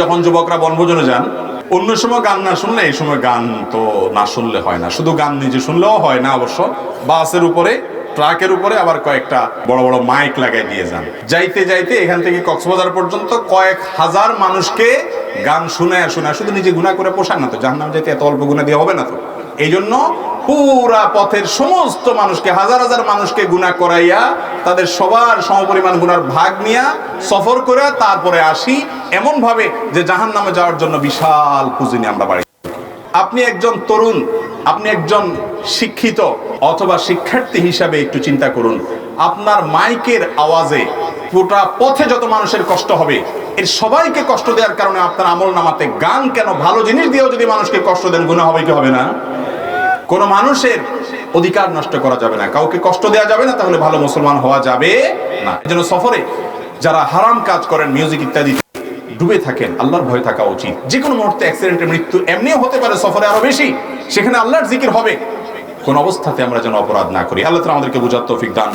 যখন যুবকরা বনভোজনে যান, অন্য সময় গান না শুনলে এই সময় গান তো না শুনলে হয় না। শুধু গান নিজে শুনলেও হয় না অবশ্য। বাসের উপরে, ট্রাকের উপরে আবার কয়েকটা বড় বড় মাইক লাগাই দিয়ে যান। যাইতে যাইতে এখান থেকে কক্সবাজার পর্যন্ত কয়েক হাজার মানুষকে গান শুনে শোনা শুধু নিজে গুণা করে পোষান না তো। জাহান্নাম যাইতে এত অল্প গুণা দিয়ে হবে না তো। এই জন্য পুরা পথের সমস্ত মানুষকে, হাজার হাজার মানুষকে গুণা করাইয়া, তাদের সবার সমপরিমাণ গুনার ভাগ নিয়া, সফর করে তারপরে আসি এমন ভাবে যে জাহান নামে যাওয়ার জন্য বিশাল পুঁজি নিয়ে আমরা বাড়ি আপনি একজন তরুণ, আপনি একজন শিক্ষিত অথবা শিক্ষার্থী হিসাবে একটু চিন্তা করুন। আপনার মাইকের আওয়াজে গোটা পথে যত মানুষের কষ্ট হবে, এর সবাইকে কষ্ট দেওয়ার কারণে আপনার আমল নামাতে গান কেন ভালো জিনিস দিয়েও যদি মানুষকে কষ্ট দেন গুণা হবে কি হবে না? কোন মানুষের অধিকার নষ্ট করা যাবে না। কাউকে কষ্ট দেওয়া যাবে না, তাহলে ভালো মুসলমান হওয়া যাবে না। জন্য সফরে যারা হারাম কাজ করেন মিউজিক ইত্যাদি ডুবে থাকেন, আল্লাহর ভয় থাকা উচিত। যে কোনো মুহূর্তে অ্যাক্সিডেন্টে মৃত্যু এমনিও হতে পারে, সফরে আরও বেশি। সেখানে আল্লাহর জিকির হবে। কোন অবস্থাতে আমরা যেন অপরাধ না করি। আল্লাহ আমাদেরকে বুঝার তৌফিক দান